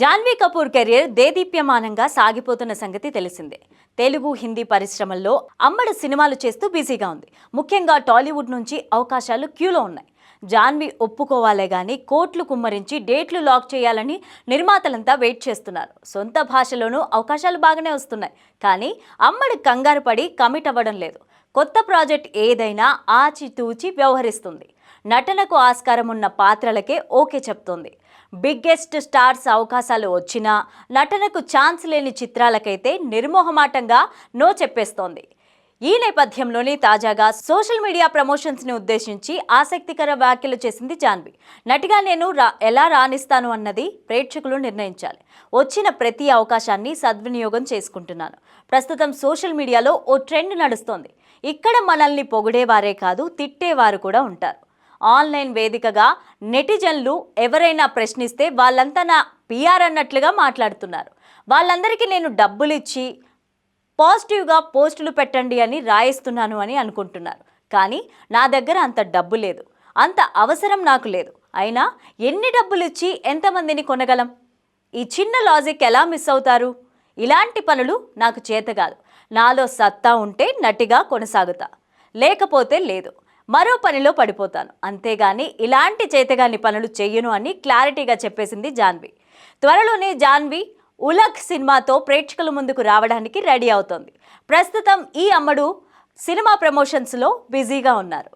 Janhvi Kapoor career దేదీప్యమానంగా సాగిపోతున్న సంగతి తెలిసిందే. తెలుగు హిందీ పరిశ్రమల్లో అమ్మడు సినిమాలు చేస్తూ బిజీగా ఉంది. ముఖ్యంగా టాలీవుడ్ నుంచి అవకాశాలు క్యూలో ఉన్నాయి. జాన్వి ఒప్పుకోవాలే గాని కోట్లు కుమ్మరించి డేట్లు లాక్ చేయాలని నిర్మాతలంతా వెయిట్ చేస్తున్నారు. సొంత భాషలోనూ అవకాశాలు బాగానే వస్తున్నాయి. కానీ అమ్మడు కంగారు పడి కమిట్ అవ్వడం లేదు. కొత్త ప్రాజెక్ట్ ఏదైనా ఆచితూచి వ్యవహరిస్తుంది. నటనకు ఆస్కారం ఉన్న పాత్రలకే ఓకే చెప్తోంది. బిగ్గెస్ట్ స్టార్స్ అవకాశాలు వచ్చినా నటనకు ఛాన్స్ లేని చిత్రాలకైతే నిర్మోహమాటంగా నో చెప్పేస్తోంది. ఈ నేపథ్యంలోనే తాజాగా సోషల్ మీడియా ప్రమోషన్స్ని ఉద్దేశించి ఆసక్తికర వ్యాఖ్యలు చేసింది జాన్వి. నటిగా నేను రా ఎలా రాణిస్తాను అన్నది ప్రేక్షకులు నిర్ణయించాలి. వచ్చిన ప్రతి అవకాశాన్ని సద్వినియోగం చేసుకుంటున్నాను. ప్రస్తుతం సోషల్ మీడియాలో ఓ ట్రెండ్ నడుస్తోంది. ఇక్కడ మనల్ని పొగిడేవారే కాదు తిట్టేవారు కూడా ఉంటారు. ఆన్లైన్ వేదికగా నెటిజన్లు ఎవరైనా ప్రశ్నిస్తే వాళ్ళంతా నా పిఆర్ అన్నట్లుగా మాట్లాడుతున్నారు. వాళ్ళందరికీ నేను డబ్బులు ఇచ్చి పాజిటివ్గా పోస్టులు పెట్టండి అని రాయిస్తున్నాను అని అనుకుంటున్నారు. కానీ నా దగ్గర అంత డబ్బు లేదు. అంత అవసరం నాకు లేదు. అయినా ఎన్ని డబ్బులు ఇచ్చి ఎంతమందిని కొనగలం? ఈ చిన్న లాజిక్ ఎలా మిస్ అవుతారు? ఇలాంటి పనులు నాకు చేత కాదు. నాలో సత్తా ఉంటే నటిగా కొనసాగుతా. లేకపోతే లేదు. మరో పనిలో పడిపోతాను. అంతేగాని ఇలాంటి చేతగాని పనులు చెయ్యను అని క్లారిటీగా చెప్పేసింది జాన్వి. త్వరలోనే జాన్వి ఉలక్ సినిమాతో ప్రేక్షకుల ముందుకు రావడానికి రెడీ అవుతోంది. ప్రస్తుతం ఈ అమ్మడు సినిమా ప్రమోషన్స్లో బిజీగా ఉన్నారు.